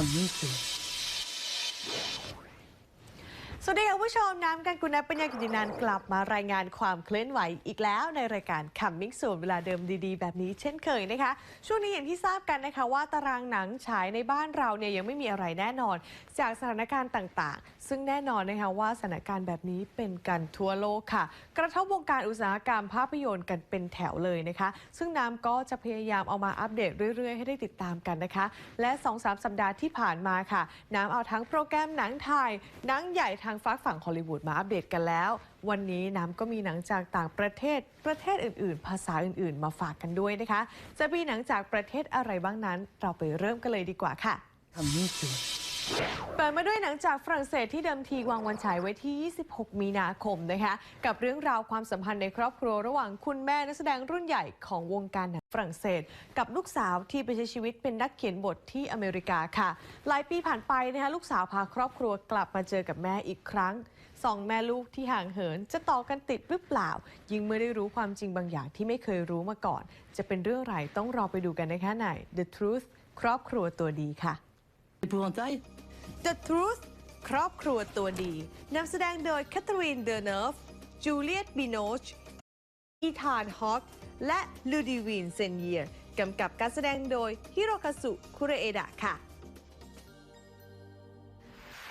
coming soon. ส วัสดีค่ะคุณผู้ชมน้ำกันกุณปัญญากิตินันกลับมารายงานความเคลื่อนไหวอีกแล้วในรายการ Coming Soon เวลาเดิมดีๆ แบบนี้เช่นเคยนะคะ ช่วงนี้อย่างที่ทราบกันนะคะว่าตารางหนังฉายในบ้านเราเนี่ยยังไม่มีอะไรแน่นอน จากสถานการณ์ต่างๆ ซึ่งแน่นอนนะคะว่าสถานการณ์แบบนี้เป็นกันทั่วโลกค่ะ กระทบวงการอุตสาหกรรมภาพยนตร์กันเป็นแถวเลยนะคะ ซึ่งน้ำก็จะพยายามเอามาอัปเดตเรื่อยๆ ให้ได้ติดตามกันนะคะ และ 2-3 สัปดาห์ที่ผ่านมาค่ะ น้ำเอาทั้งโปรแกรมหนังไทยหนังใหญ่ทางฝากฝั่งฮอลลีวูดมาอัปเดตกันแล้ว วันนี้น้ำก็มีหนังจากต่างประเทศ ประเทศอื่น ๆ ภาษาอื่น ๆ มาฝากกันด้วยนะคะ จะมีหนังจากประเทศอะไรบ้างนั้น เราไปเริ่มกันเลยดีกว่าค่ะ Coming soon. เปิดมาด้วยหนังจากฝรั่งเศสที่เดิมทีวางวันฉายไว้ที่ 26 มีนาคมนะคะกับเรื่องราวความสัมพันธ์ในครอบครัวระหว่างคุณแม่นักแสดงรุ่นใหญ่ของวงการหนังฝรั่งเศส กับลูกสาวที่ไปใช้ชีวิตเป็นนักเขียนบทที่อเมริกาค่ะ หลายปีผ่านไปนะคะลูกสาวพาครอบครัวกลับมาเจอกับแม่อีกครั้งสองแม่ลูกที่ห่างเหิน จะต่อกันติดหรือเปล่า ยิ่งเมื่อได้รู้ความจริงบางอย่างที่ไม่เคยรู้มาก่อน จะเป็นเรื่องไรต้องรอไปดูกันนะคะใน The Truth ครอบครัวตัวดีค่ะ Épouvantail The Truth ครอบครัวตัวดีนำแสดงโดยแคทเธอรีนเดอร์เนฟจูเลียตบิโนชอีธานฮอคและลูดิวินเซนเยียร์กำกับการแสดงโดยฮิโรคาสุคุเรเอดะค่ะ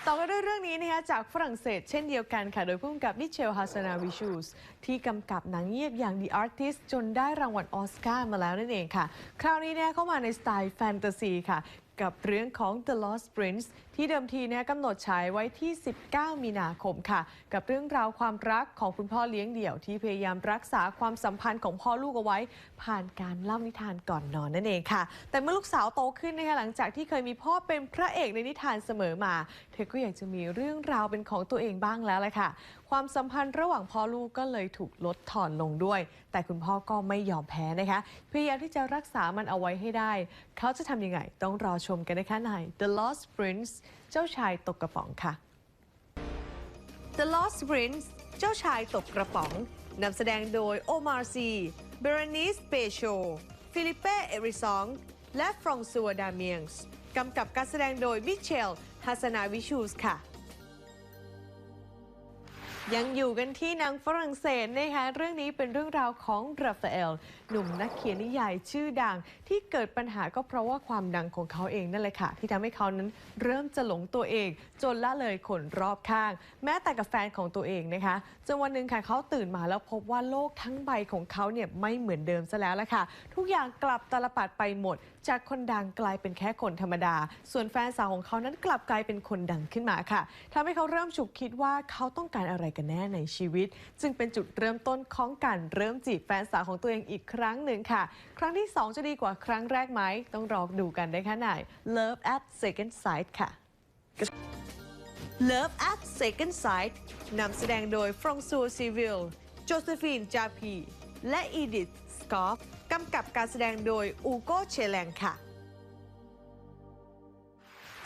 ต่อกันด้วยเรื่องนี้นะคะจากฝรั่งเศสเช่นเดียวกันค่ะ โดยผู้กำกับมิเชลฮาสนาวิชูสที่กำกับหนังเงียบอย่าง The Artist จนได้รางวัลออสการ์มาแล้วนั่นเองค่ะ คราวนี้เนี่ยเข้ามาในสไตล์แฟนตาซีค่ะ กับเรื่องของ The Lost Prince ที่เดิมทีเนี่ยกำหนดฉายไว้ที่ 19 มีนาคมค่ะ กับเรื่องราวความรักของคุณพ่อเลี้ยงเดี่ยวที่พยายามรักษาความสัมพันธ์ของพ่อลูกเอาไว้ ผ่านการเล่านิทานก่อนนอนนั่นเองค่ะ แต่เมื่อลูกสาวโตขึ้นนะคะหลังจากที่เคยมีพ่อเป็นพระเอกในนิทานเสมอมา เธอก็อยากจะมีเรื่องราวเป็นของตัวเองบ้างแล้วแหละค่ะ ความสัมพันธ์ระหว่างพ่อลูกก็เลยถูกลดทอนลงด้วย แต่คุณพ่อก็ไม่ยอมแพ้นะคะพยายามที่จะรักษามันเอาไว้ให้ได้ เขาจะทำยังไงต้องรอชมกันนะคะใน The Lost Prince เจ้าชายตกกระป๋องค่ะ The Lost Prince เจ้าชายตกกระป๋องนำแสดงโดยโอมาร์ซีเบรนิสเปโชฟิลิเป้เอริซอง และฟรองซัวดาเมียงส์กำกับการแสดงโดยมิเชลฮัสนาวิชูสค่ะ ยังอยู่กันที่นังฝรั่งเศสนะคะเรื่องนี้เป็นเรื่องราวของราฟาเอล หนุ่มนักเขียนนิยายชื่อดัง ที่เกิดปัญหาก็เพราะว่าความดังของเขาเองนั่นแหละค่ะ ที่ทำให้เขานั้นเริ่มจะหลงตัวเอง จนละเลยคนรอบข้าง แม้แต่กับแฟนของตัวเองนะคะจนวันหนึ่งค่ะเขาตื่นมาแล้วพบว่าโลกทั้งใบของเขาเนี่ยไม่เหมือนเดิมซะแล้วละค่ะ ทุกอย่างกลับตาลปัดไปหมดจากคนดังกลายเป็นแค่คนธรรมดา ส่วนแฟนสาวของเขานั้นกลับกลายเป็นคนดังขึ้นมาค่ะทำให้เขาเริ่มฉุกคิดว่าเขาต้องการอะไรกันแน่ในชีวิต จึงเป็นจุดเริ่มต้นของการเริ่มจีบแฟนสาวของตัวเองอีกครั้งหนึ่งค่ะ ครั้งที่ 2 จะดีกว่าครั้งแรกไหมต้องรอดูกันได้ค่ะใน Love at Second Sight ค่ะ Love at Second Sight นำแสดงโดยฟรองซัวซีวิล โจเซฟีน จาพี และอีดิธ กอฟกำกับการแสดงโดยอูโกเชแลงค่ะ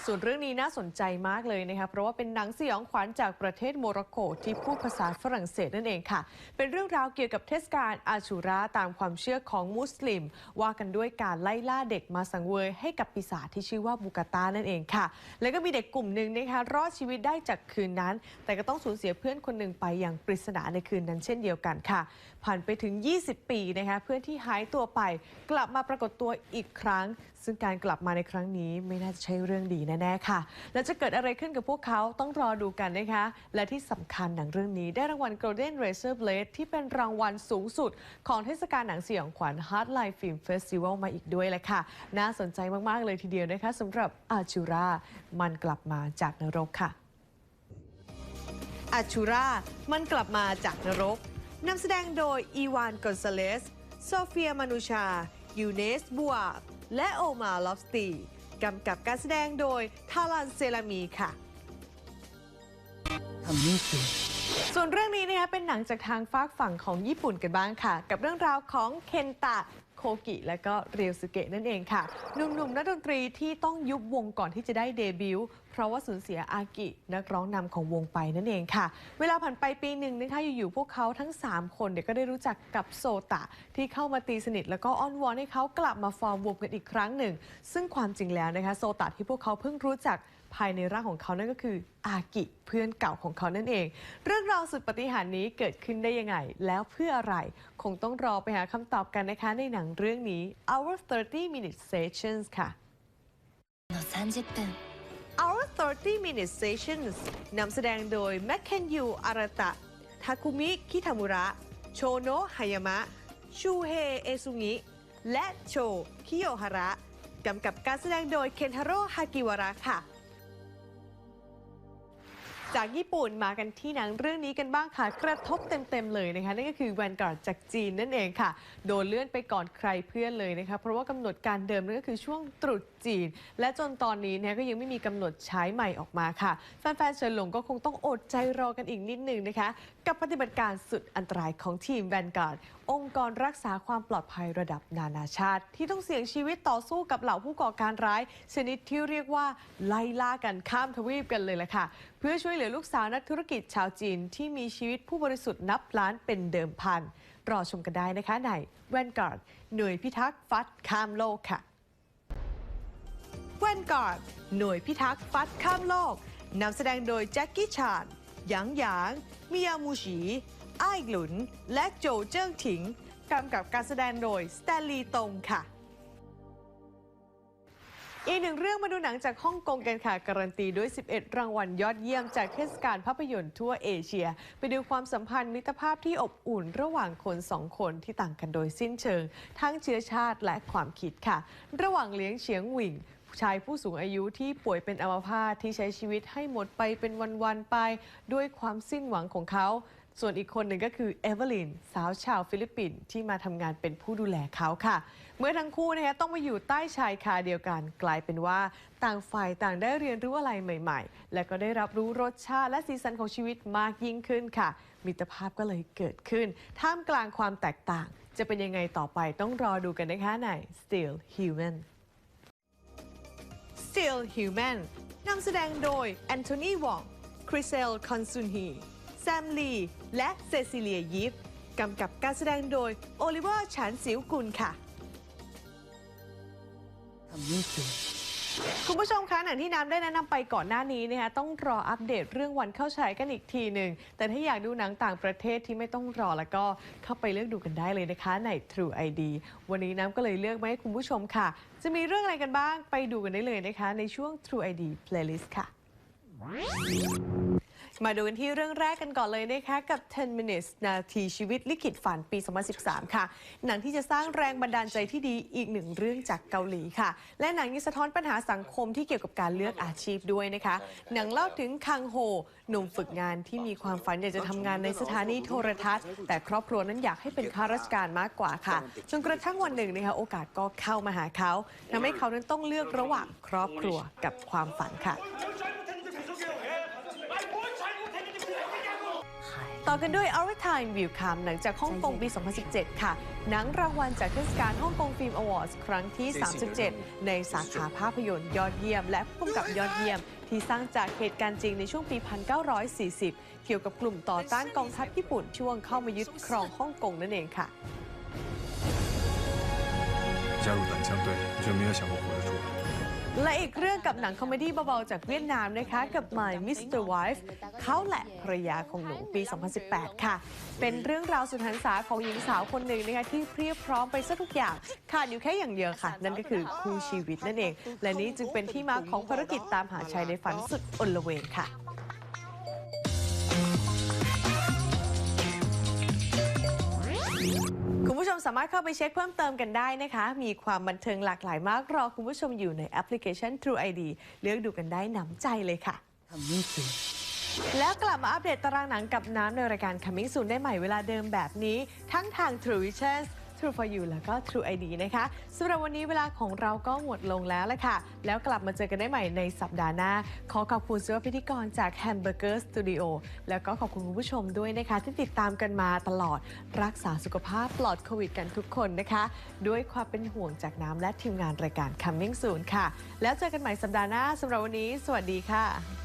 ส่วนเรื่องนี้น่าสนใจมากเลยนะคะเพราะว่าเป็นหนังสยองขวัญจากประเทศโมร็อกโกที่พูดภาษาฝรั่งเศสนั่นเองค่ะ เป็นเรื่องราวเกี่ยวกับเทศกาลอาชูราตามความเชื่อของมุสลิม ว่ากันด้วยการไล่ล่าเด็กมาสังเวยให้กับปีศาจที่ชื่อว่าบูกาตานั่นเองค่ะ แล้วก็มีเด็กกลุ่มหนึ่งนะคะรอดชีวิตได้จากคืนนั้น แต่ก็ต้องสูญเสียเพื่อนคนหนึ่งไปอย่างปริศนาในคืนนั้นเช่นเดียวกันค่ะ ผ่านไปถึง 20 ปีนะคะเพื่อนที่หายตัวไป กลับมาปรากฏตัวอีกครั้ง ซึ่งการกลับมาในครั้งนี้ไม่น่าจะใช่เรื่องดีแน่ ๆ ค่ะ แล้วจะเกิดอะไรขึ้นกับพวกเขาต้องรอดูกันนะคะ และที่สำคัญหนังเรื่องนี้ได้รางวัล Golden Razor Blade ที่เป็นรางวัลสูงสุด ของเทศกาลหนังสยองขวัญ Heartline Film Festival มาอีกด้วยแหละค่ะ น่าสนใจมาก ๆ เลยทีเดียวนะคะสำหรับอาจูรามันกลับมาจากนรกค่ะอาชูรามันกลับมาจากนรกนำแสดงโดยอีวานกอนซาเลส โซเฟียมานูชา ยูเนสบัวและโอมาลอฟสตี กำกับการแสดงโดยทารันเซรามีค่ะ Coming soon. ส่วนเรื่องนี้นะคะเป็นหนังจากทางฝากฝั่งของญี่ปุ่นกันบ้างค่ะ กับเรื่องราวของเคนตะโคกิ และก็เรียวสุเกะนั่นเองค่ะหนุ่มๆนักดนตรีที่ต้องยุบวงก่อนที่จะได้เดบิวต์ เพราะว่าสูญเสียอากินักร้องนำของวงไปนั่นเองค่ะ เวลาผ่านไปปีหนึ่งนะคะอยู่ๆพวกเขาทั้ง 3 คนเดี๋ยวก็ได้รู้จักกับโซตะ ที่เข้ามาตีสนิท แล้วก็อ้อนวอนให้เขากลับมาฟอร์มวงกันอีกครั้งหนึ่ง ซึ่งความจริงแล้วนะคะโซตะที่พวกเขาเพิ่งรู้จักภายในร่างของเขานั่นก็คืออากิเพื่อนเก่าของเขานั่นเอง เรื่องราวสุดปฏิหารนี้เกิดขึ้นได้ยังไง แล้วเพื่ออะไร คงต้องรอไปหาคำตอบกันนะคะในหนังเรื่องนี้ Our 30 Minute Sessions ค่ะ30分 Our 30 Minute Sessions นำแสดงโดยแมคเคนยูอาราตะ ทาคุมิ คิทามุระ โชโนะฮายามะ ชูเฮ เอซุงิ และโช คิโยฮาระ กำกับการแสดงโดยเคนทาโร่ฮากิวาระค่ะ จากญี่ปุ่นมากันที่หนังเรื่องนี้กันบ้างค่ะ กระทบเต็มๆเลยนะคะ นั่นก็คือแวนการ์ดจากจีนนั่นเองค่ะ โดนเลื่อนไปก่อนใครเพื่อนเลยนะคะเพราะว่ากำหนดการเดิมนั่นก็คือช่วงตรุษจีน และจนตอนนี้เนี่ยก็ยังไม่มีกำหนดใช้ใหม่ออกมาค่ะแฟนๆเฉินหลงก็คงต้องอดใจรอกันอีกนิดหนึ่งนะคะ กับปฏิบัติการสุดอันตรายของทีมแวนการ์ดองค์กรรักษาความปลอดภัยระดับนานาชาติ ที่ต้องเสี่ยงชีวิตต่อสู้กับเหล่าผู้ก่อการร้าย ชนิดที่เรียกว่าไล่ล่ากันข้ามทวีปกันเลยแหละค่ะ เพื่อช่วยเหลือลูกสาวนักธุรกิจชาวจีนที่มีชีวิตผู้บริสุทธิ์นับล้านเป็นเดิมพัน รอชมกันได้นะคะในแวนการ์ดหน่วยพิทักษ์ฟัดข้ามโลกค่ะแวนการ์ดหน่วยพิทักษ์ฟัดข้ามโลกนำแสดงโดยแจ็คกี้ชานหยางหยาง มิยามูชิอ้ายหลุน และโจเจิ้งถิงกำกับการแสดงโดยสแตนลีตงค่ะ อีกหนึ่งเรื่องมาดูหนังจากฮ่องกงกันค่ะ การันตีด้วย 11 รางวัลยอดเยี่ยมจากเทศกาลภาพยนตร์ทั่วเอเชีย ไปดูความสัมพันธ์มิตรภาพที่อบอุ่นระหว่างคนสองคนที่ต่างกันโดยสิ้นเชิง ทั้งเชื้อชาติและความคิดค่ะ ระหว่างเลี้ยงเฉียงหวิงชายผู้สูงอายุที่ป่วยเป็นอัมพาตที่ใช้ชีวิตให้หมดไปเป็นวันๆไป ด้วยความสิ้นหวังของเขา ส่วนอีกคนหนึ่งก็คือเอเวอร์ลินสาวชาวฟิลิปปินส์ที่มาทำงานเป็นผู้ดูแลเขาค่ะ เมื่อทั้งคู่นะคะต้องมาอยู่ใต้ชายคาเดียวกัน กลายเป็นว่าต่างฝ่ายต่างได้เรียนรู้อะไรใหม่ ๆ และก็ได้รับรู้รสชาติและสีสันของชีวิตมากยิ่งขึ้นค่ะ มิตรภาพก็เลยเกิดขึ้น ท่ามกลางความแตกต่าง จะเป็นยังไงต่อไปต้องรอดูกันนะคะใน Still Human Still Human นำแสดงโดยแอนโทนีวองคริเซลคอนซุนฮี แซมลี และเซซิเลียยิปกำกับการแสดงโดยโอลิเวอร์ฉานสิวกุลค่ะทำไม่เก่งคุณผู้ชมคะหนังที่น้ำได้แนะนำไปก่อนหน้านี้นะคะต้องรออัปเดตเรื่องวันเข้าฉายกันอีกทีหนึ่ง แต่ถ้าอยากดูหนังต่างประเทศที่ไม่ต้องรอแล้วก็เข้าไปเลือกดูกันได้เลยนะคะใน True ID วันนี้น้ำก็เลยเลือกมาให้คุณผู้ชมค่ะ จะมีเรื่องอะไรกันบ้างไปดูกันได้เลยนะคะ ในช่วง True ID Playlist ค่ะ มาดูกันที่เรื่องแรกกันก่อนเลยนะคะกับ 10 minutes นาทีชีวิตลิขิตฝันปี 2013 ค่ะ หนังที่จะสร้างแรงบันดาลใจที่ดีอีกหนึ่งเรื่องจากเกาหลีค่ะ และหนังยังสะท้อนปัญหาสังคมที่เกี่ยวกับการเลือกอาชีพด้วยนะคะ หนังเล่าถึงคังโฮหนุ่มฝึกงานที่มีความฝันอยากจะทำงานในสถานีโทรทัศน์ แต่ครอบครัวนั้นอยากให้เป็นข้าราชการมากกว่าค่ะ จนกระทั่งวันหนึ่งนะคะโอกาสก็เข้ามาหาเขาทำให้เขานั้นต้องเลือกระหว่างครอบครัวกับความฝันค่ะ ต่อกันด้วย Our Time Will Come หนังจากฮ่องกงปี 2017 ค่ะ หนังรางวัลจากเทศกาลฮ่องกงฟิล์มอวอร์ดครั้งที่ 37 ในสาขาภาพยนตร์ยอดเยี่ยม และผู้กำกับยอดเยี่ยม ที่สร้างจากเหตุการณ์จริงในช่วงปี 1940 เกี่ยวกับกลุ่มต่อต้านกองทัพญี่ปุ่นช่วงเข้ามายึดครองฮ่องกงนั่นเองค่ะ 加入短枪队，你就没有想过活得出来。 着？ และอีกเรื่องกับหนังคอมเมดี้เบาๆจากเวียดนามนะคะ กับ My Mr. Wife เขาแหละภรรยาของหนูปี 2018 ค่ะ เป็นเรื่องราวสุดหันษาของหญิงสาวคนหนึ่งนะคะที่เพียบพร้อมไปซะทุกอย่างขาดอยู่แค่อย่างเดียวค่ะ นั่นก็คือคู่ชีวิตนั่นเอง และนี้จึงเป็นที่มาของภารกิจตามหาชายในฝันสุดอลเวงค่ะ ชมสามารถเข้าไปเช็คเพิ่มเติมกันได้นะคะ มีความบันเทิงหลากหลายมากรอคุณผู้ชมอยู่ในแอปพลิเคชัน True ID เลือกดูกันได้หนำใจเลยค่ะทำไม่เก่งแล้วกลับมาอัปเดตตารางหนังกับน้ำในรายการ Coming Soon ได้ใหม่เวลาเดิมแบบนี้ ทั้งทาง True Visions True for You แล้วก็ True ID นะคะสำหรับวันนี้เวลาของเราก็หมดลงแล้วละค่ะ แล้วกลับมาเจอกันได้ใหม่ในสัปดาห์หน้า ขอขอบคุณเสำหรับพิธีกรจาก Hamburger Studio แล้วก็ขอบคุณคุณผู้ชมด้วยนะคะ ที่ติดตามกันมาตลอดรักษาสุขภาพปลอดโควิดกันทุกคนนะคะ ด้วยความเป็นห่วงจากน้ำและทีมงานรายการ Coming Soon ค่ะ แล้วเจอกันใหม่สัปดาห์หน้าสำหรับวันนี้ สวัสดีค่ะ